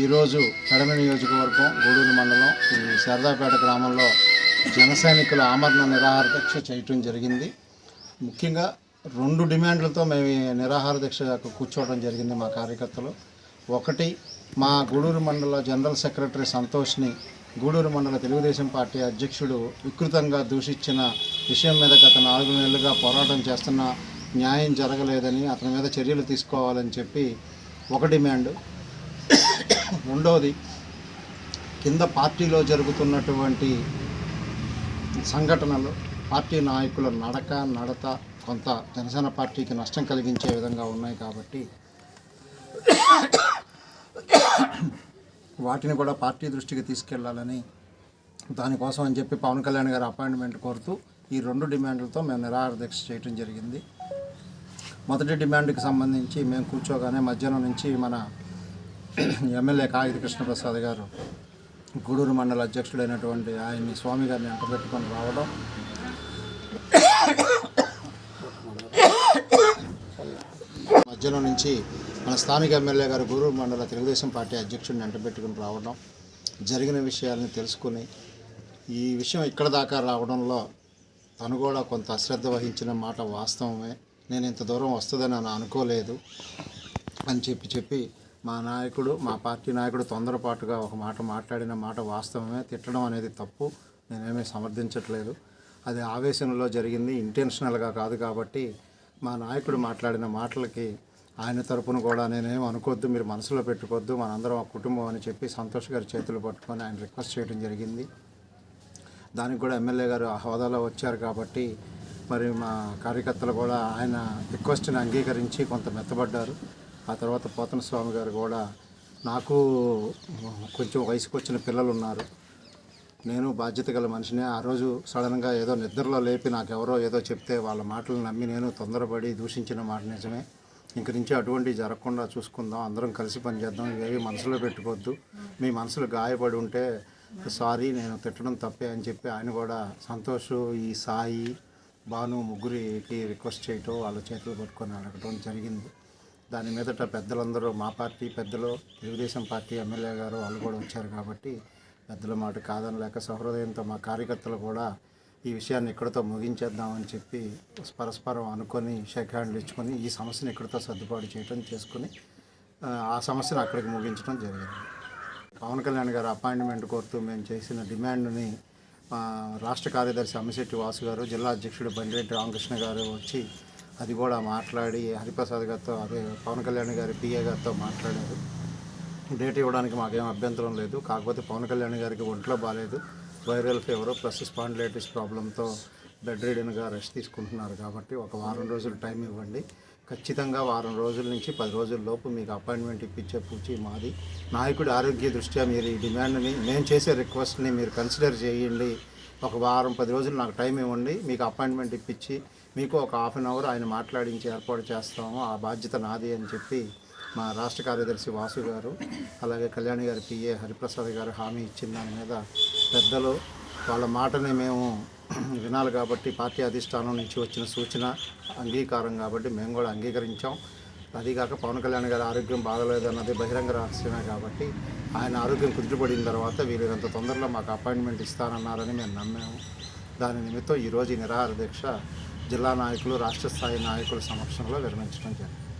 ఈరోజు కడమ నియోజకవర్గం గూడూరు మండలం ఈ శారదాపేట గ్రామంలో జన సైనికుల ఆమరణ నిరాహార దీక్ష చేయటం జరిగింది. ముఖ్యంగా రెండు డిమాండ్లతో మేము ఈ నిరాహార దీక్ష కూర్చోవడం జరిగింది మా కార్యకర్తలు. ఒకటి మా గూడూరు మండల జనరల్ సెక్రటరీ సంతోష్ని గూడూరు మండల తెలుగుదేశం పార్టీ అధ్యక్షుడు వికృతంగా దూషించిన విషయం మీద గత నాలుగు నెలలుగా పోరాటం చేస్తున్న న్యాయం జరగలేదని అతని మీద చర్యలు తీసుకోవాలని చెప్పి ఒక డిమాండ్ రెండవది కింద పార్టీలో జరుగుతున్నటువంటి సంఘటనలు పార్టీ నాయకుల నడక నడత కొంత జనసేన పార్టీకి నష్టం కలిగించే విధంగా ఉన్నాయి కాబట్టి వాటిని కూడా పార్టీ దృష్టికి తీసుకెళ్ళాలని దానికోసం అని చెప్పి పవన్ కళ్యాణ్ గారి అపాయింట్మెంట్ కోరుతూ ఈ రెండు డిమాండ్లతో మేము నిరాహార దీక్ష చేయడం జరిగింది. మొదటి డిమాండ్కి సంబంధించి మేము కూర్చోగానే మధ్యాహ్నం నుంచి మన ఎమ్మెల్యే కాగిత కృష్ణప్రసాద్ గారు గూడూరు మండల అధ్యక్షుడైనటువంటి ఆయన్ని స్వామి గారిని వెంటబెట్టుకొని రావడం. మధ్యలో నుంచి మన స్థానిక ఎమ్మెల్యే గారు గూడూరు మండల తెలుగుదేశం పార్టీ అధ్యక్షుడిని వెంటబెట్టుకుని రావడం జరిగిన విషయాలను తెలుసుకుని ఈ విషయం ఇక్కడ దాకా రావడంలో తను కూడా కొంత అశ్రద్ధ వహించిన మాట వాస్తవమే. నేను ఇంత దూరం వస్తుందని అని అనుకోలేదు అని చెప్పి చెప్పి మా నాయకుడు మా పార్టీ నాయకుడు తొందరపాటుగా ఒక మాట మాట్లాడిన మాట వాస్తవమే. తిట్టడం అనేది తప్పు. నేనేమీ సమర్థించట్లేదు. అది ఆవేశంలో జరిగింది ఇంటెన్షనల్గా కాదు కాబట్టి మా నాయకుడు మాట్లాడిన మాటలకి ఆయన తరపున కూడా నేనేం అనుకోవద్దు మీరు మనసులో పెట్టుకోవద్దు మనందరం ఒక కుటుంబం అని చెప్పి సంతోష్ గారి చేతులు పట్టుకొని ఆయన రిక్వెస్ట్ చేయడం జరిగింది. దానికి కూడా ఎమ్మెల్యే గారు ఆ హోదాలో వచ్చారు కాబట్టి మరి మా కార్యకర్తలు కూడా ఆయన రిక్వెస్ట్ని అంగీకరించి కొంత మెత్తబడ్డారు. ఆ తర్వాత పోతన స్వామి గారు కూడా నాకు కొంచెం వయసుకు వచ్చిన పిల్లలు ఉన్నారు నేను బాధ్యత గల మనిషిని. ఆ రోజు సడన్గా ఏదో నిద్రలో లేపి నాకెవరో ఏదో చెప్తే వాళ్ళ మాటలు నమ్మి నేను తొందరపడి దూషించిన మాట నిజమే. ఇంక నుంచి అటువంటివి జరగకుండా చూసుకుందాం. అందరం కలిసి పనిచేద్దాం ఇవేవి మనసులో పెట్టుకోవద్దు. మీ మనసులు గాయపడి ఉంటే సారీ నేను తిట్టడం తప్పే అని చెప్పి ఆయన కూడా సంతోష్ ఈ సాయి భాను ముగ్గురికి రిక్వెస్ట్ చేయటం వాళ్ళ చేతులు పట్టుకొని అడగటం జరిగింది. దాని మీదట పెద్దలందరూ మా పార్టీ పెద్దలు తెలుగుదేశం పార్టీ ఎమ్మెల్యే గారు వాళ్ళు కూడా వచ్చారు కాబట్టి పెద్దల మాట కాదనలేక సహృదయంతో మా కార్యకర్తలు కూడా ఈ విషయాన్ని ఇక్కడితో ముగించేద్దామని చెప్పి పరస్పరం అనుకొని షేక్ హ్యాండ్లు ఇచ్చుకొని ఈ సమస్యను ఇక్కడితో సర్దుబాటు చేయడం చేసుకుని ఆ, సమస్యను అక్కడికి ముగించడం జరిగింది. పవన్ కళ్యాణ్ గారు అపాయింట్మెంట్ కోరుతూ మేము చేసిన డిమాండ్ని రాష్ట్ర కార్యదర్శి అమ్మిశెట్టి వాసు గారు జిల్లా అధ్యక్షుడు బండిరెడ్డి రామకృష్ణ గారు వచ్చి అది కూడా మాట్లాడి హరిప్రసాద్ గారితో అదే పవన్ కళ్యాణ్ గారి పిఏ గారితో మాట్లాడారు. డేట్ ఇవ్వడానికి మాకేం అభ్యంతరం లేదు. కాకపోతే పవన్ కళ్యాణ్ గారికి ఒంట్లో బాగాలేదు వైరల్ ఫీవర్ ప్లస్ స్పాండిలైటిస్ ప్రాబ్లంతో బెడ్ రీడన్గా రెస్ట్ తీసుకుంటున్నారు కాబట్టి ఒక వారం రోజులు టైం ఇవ్వండి. ఖచ్చితంగా వారం రోజుల నుంచి పది రోజుల లోపు మీకు అపాయింట్మెంట్ ఇప్పించే పూచి మాది. నాయకుడి ఆరోగ్య దృష్ట్యా మీరు ఈ డిమాండ్ని మేము చేసే రిక్వెస్ట్ని మీరు కన్సిడర్ చేయండి. ఒక వారం పది రోజులు నాకు టైం ఇవ్వండి. మీకు అపాయింట్మెంట్ ఇప్పించి మీకు ఒక హాఫ్ అన్ అవర్ ఆయన మాట్లాడించి ఏర్పాటు చేస్తాము. ఆ బాధ్యత నాది అని చెప్పి మా రాష్ట్ర కార్యదర్శి వాసు గారు అలాగే కళ్యాణి గారి పిఏ హరిప్రసాద్ గారు హామీ ఇచ్చిన దాని మీద పెద్దలు వాళ్ళ మాటని మేము వినాలి కాబట్టి పార్టీ అధిష్టానం నుంచి వచ్చిన సూచన అంగీకారం కాబట్టి మేము కూడా అంగీకరించాం. అదీగాక పవన్ కళ్యాణ్ గారి ఆరోగ్యం బాగలేదన్నది బహిరంగ రహస్యమే కాబట్టి ఆయన ఆరోగ్యం కుదిరిపడిన తర్వాత వీలైనంత తొందరలో మాకు అపాయింట్మెంట్ ఇస్తానన్నారని మేము నమ్మాము. దాని నిమిత్తం ఈరోజు ఈ నిరాహార దీక్ష జిల్లా నాయకులు రాష్ట్ర స్థాయి నాయకుల సమక్షంలో నిర్మించడం జరిగింది.